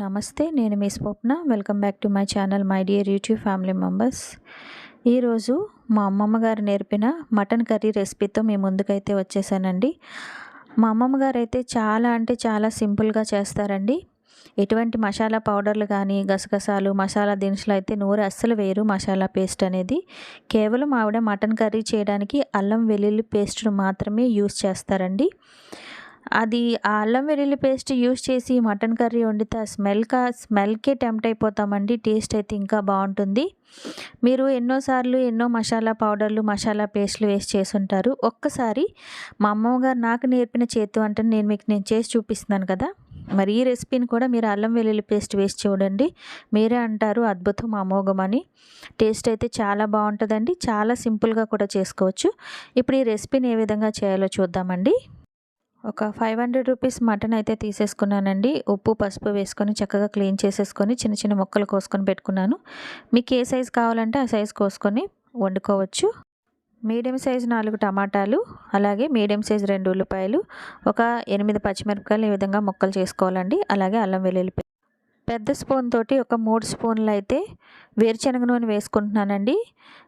నమస్తే నేను మీ Swapna. Welcome back to my channel my dear YouTube family members. ఈరోజు మా అమ్మమ్మ గారు నేర్పిన మటన్ కర్రీ రెసిపీతో మీ ముందుకైతే వచ్చేసానండి. మా అమ్మమ్మ గారు అయితే చాలా అంటే చాలా సింపుల్గా చేస్తారండి. ఎటువంటి మసాలా పౌడర్లు కానీ గసగసాలు మసాలా దినుసులు అయితే నూరు అస్సలు వేరు మసాలా పేస్ట్ అనేది. కేవలం ఆవిడ మటన్ కర్రీ చేయడానికి అల్లం వెల్లుల్లి పేస్ట్ను మాత్రమే యూస్ చేస్తారండి. అది ఆ అల్లం వెల్లుల్లి పేస్ట్ యూస్ చేసి మటన్ కర్రీ వండితే ఆ స్మెల్కా స్మెల్కే టెంప్ట్ అయిపోతామండి. టేస్ట్ అయితే ఇంకా బాగుంటుంది. మీరు ఎన్నోసార్లు ఎన్నో మసాలా పౌడర్లు మసాలా పేస్ట్లు వేసి చేసుంటారు ఒక్కసారి మా అమ్మగారు నాకు నేర్పిన చేతి అంటే నేను మీకు నేను చేసి చూపిస్తున్నాను కదా. మరి ఈ రెసిపీని కూడా మీరు అల్లం వెల్లుల్లి పేస్ట్ వేసి చూడండి. మీరే అంటారు అద్భుతం అమోఘమని టేస్ట్ అయితే చాలా బాగుంటుందండి. చాలా సింపుల్గా కూడా చేసుకోవచ్చు. ఇప్పుడు ఈ రెసిపీని ఏ విధంగా చేయాలో చూద్దామండి. ఒక ఫైవ్ హండ్రెడ్ రూపీస్ మటన్ అయితే తీసేసుకున్నానండి. ఉప్పు పసుపు వేసుకొని చక్కగా క్లీన్ చేసేసుకొని చిన్న చిన్న ముక్కలు కోసుకొని పెట్టుకున్నాను. మీకు ఏ సైజు కావాలంటే ఆ సైజు కోసుకొని వండుకోవచ్చు. మీడియం సైజు నాలుగు టమాటాలు అలాగే మీడియం సైజు రెండు ఉల్లిపాయలు ఒక ఎనిమిది పచ్చిమిరపకాయలు ఈ విధంగా ముక్కలు చేసుకోవాలండి. అలాగే అల్లం వెల్లుల్లి పెద్ద స్పూన్ తోటి ఒక మూడు స్పూన్లు అయితే వేరుశనగ నూనె వేసుకుంటున్నానండి.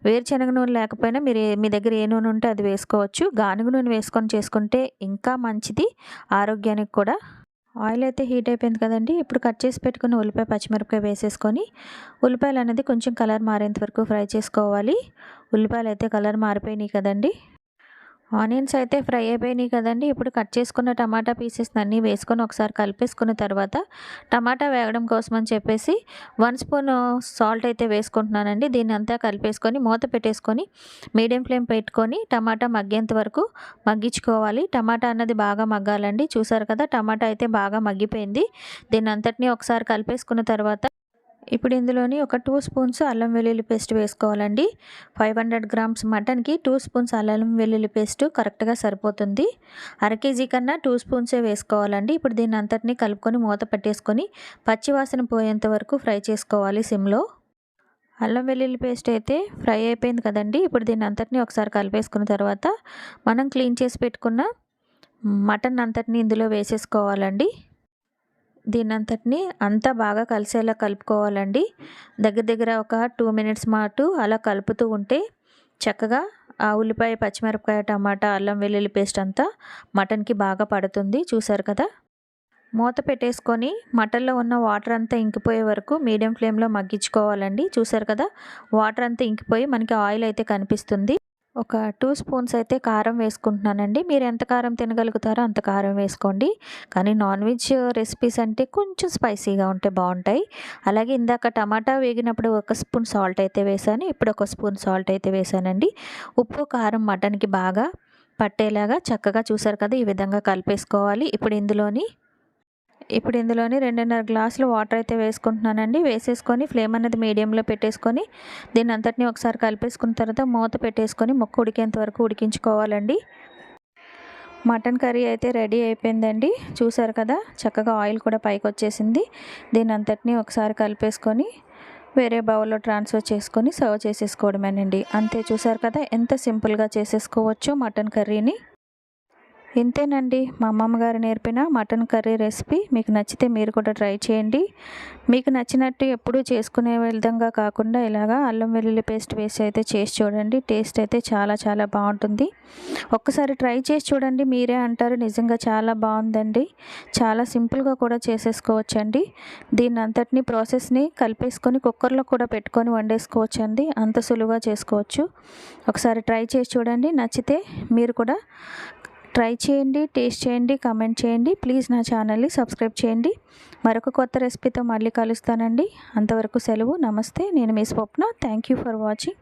వేరుశనగ నూనె లేకపోయినా మీరు మీ దగ్గర ఏ నూనె ఉంటే అది వేసుకోవచ్చు. గానుగ నూనె వేసుకొని చేసుకుంటే ఇంకా మంచిది. ఆరోగ్యానికి కూడా. ఆయిల్ అయితే హీట్ అయిపోయింది కదండి. ఇప్పుడు కట్ చేసి పెట్టుకున్న ఉల్లిపాయ పచ్చిమిరపకాయ వేసేసుకొని ఉల్లిపాయలు అనేది కొంచెం కలర్ మారేంత వరకు ఫ్రై చేసుకోవాలి. ఉల్లిపాయలు అయితే కలర్ మారిపోయినాయి కదండి. ఆనియన్స్ అయితే ఫ్రై అయిపోయినాయి కదండి. ఇప్పుడు కట్ చేసుకున్న టమాటా పీసెస్ అన్నీ వేసుకొని ఒకసారి కలిపేసుకున్న తర్వాత టమాటా వేగడం కోసం అని చెప్పేసి వన్ స్పూన్ సాల్ట్ అయితే వేసుకుంటున్నానండి. దీన్ని అంతా కలిపేసుకొని మూత పెట్టేసుకొని మీడియం ఫ్లేమ్ పెట్టుకొని టమాటా మగ్గేంత వరకు మగ్గించుకోవాలి. టమాటా అన్నది బాగా మగ్గాలండి. చూసారు కదా టమాటా అయితే బాగా మగ్గిపోయింది. దీన్ని అంతటినీ ఒకసారి కలిపేసుకున్న తర్వాత ఇప్పుడు ఇందులోని ఒక టూ స్పూన్స్ అల్లం వెల్లుల్లి పేస్ట్ వేసుకోవాలండి. ఫైవ్ హండ్రెడ్ గ్రామ్స్ మటన్కి టూ స్పూన్స్ అల్లం వెల్లుల్లి పేస్ట్ కరెక్ట్గా సరిపోతుంది. అర కేజీ కన్నా టూ స్పూన్సే వేసుకోవాలండి. ఇప్పుడు దీన్ని అంతటినీ కలుపుకొని మూత పెట్టేసుకొని పచ్చివాసన పోయేంత వరకు ఫ్రై చేసుకోవాలి సిమ్లో. అల్లం వెల్లుల్లి పేస్ట్ అయితే ఫ్రై అయిపోయింది కదండి. ఇప్పుడు దీన్ని అంతటినీ ఒకసారి కలిపేసుకున్న తర్వాత మనం క్లీన్ చేసి పెట్టుకున్న మటన్ అంతటిని ఇందులో వేసేసుకోవాలండి. దీనంతటిని అంతా బాగా కలిసేలా కలుపుకోవాలండి. దగ్గర దగ్గర ఒక టూ మినిట్స్ మాటు అలా కలుపుతూ ఉంటే చక్కగా ఆ ఉల్లిపాయ పచ్చిమిరపకాయ టమాటా అల్లం వెల్లుల్లి పేస్ట్ అంతా మటన్కి బాగా పడుతుంది. చూసారు కదా? మూత పెట్టేసుకొని మటన్లో ఉన్న వాటర్ అంతా ఇంకిపోయే వరకు మీడియం ఫ్లేమ్లో మగ్గించుకోవాలండి. చూసారు కదా? వాటర్ అంతా ఇంకిపోయి మనకి ఆయిల్ అయితే కనిపిస్తుంది. ఒక టూ స్పూన్స్ అయితే కారం వేసుకుంటున్నానండి. మీరు ఎంత కారం తినగలుగుతారో అంత కారం వేసుకోండి. కానీ నాన్ వెజ్ రెసిపీస్ అంటే కొంచెం స్పైసీగా ఉంటే బాగుంటాయి. అలాగే ఇందాక టమాటా వేగినప్పుడు ఒక స్పూన్ సాల్ట్ అయితే వేసాను ఇప్పుడు ఒక స్పూన్ సాల్ట్ అయితే వేసానండి ఉప్పు కారం మటన్కి బాగా పట్టేలాగా చక్కగా చూసారు కదా ఈ విధంగా కలిపేసుకోవాలి. ఇప్పుడు ఇందులోని ఇప్పుడు ఇందులోని రెండున్నర గ్లాసులు వాటర్ అయితే వేసుకుంటున్నానండి. వేసేసుకొని ఫ్లేమ్ అనేది మీడియంలో పెట్టేసుకొని దీన్ని అంతటిని ఒకసారి కలిపేసుకున్న తర్వాత మూత పెట్టేసుకొని మొక్క ఉడికేంత వరకు ఉడికించుకోవాలండి. మటన్ కర్రీ అయితే రెడీ అయిపోయిందండి. చూసారు కదా చక్కగా ఆయిల్ కూడా పైకి వచ్చేసింది. దీని అంతటిని ఒకసారి కలిపేసుకొని వేరే బౌల్లో ట్రాన్స్ఫర్ చేసుకొని సర్వ్ చేసేసుకోవడమేనండి. అంతే చూసారు కదా ఎంత సింపుల్గా చేసేసుకోవచ్చు మటన్ కర్రీని. ఇంతేనండి. మా అమ్మమ్మ గారు నేర్పిన మటన్ కర్రీ రెసిపీ మీకు నచ్చితే మీరు కూడా ట్రై చేయండి. మీకు నచ్చినట్టు ఎప్పుడూ చేసుకునే విధంగా కాకుండా ఇలాగా అల్లం వెల్లుల్లి పేస్ట్ వేసి అయితే చేసి చూడండి. టేస్ట్ అయితే చాలా చాలా బాగుంటుంది. ఒక్కసారి ట్రై చేసి చూడండి. మీరే అంటారు నిజంగా చాలా బాగుందండి. చాలా సింపుల్గా కూడా చేసేసుకోవచ్చండి. దీన్ని అంతటిని ప్రాసెస్ని కలిపేసుకొని కుక్కర్లో కూడా పెట్టుకొని వండేసుకోవచ్చండి. అంత సులువుగా చేసుకోవచ్చు. ఒకసారి ట్రై చేసి చూడండి. నచ్చితే మీరు కూడా ట్రై చేయండి టేస్ట్ చేయండి కమెంట్ చేయండి. ప్లీజ్ నా ఛానల్ని సబ్స్క్రైబ్ చేయండి. మరొక కొత్త రెసిపీతో మళ్ళీ కలుస్తానండి. అంతవరకు సెలవు నమస్తే. నేను మీ Swapna. Thank you for watching.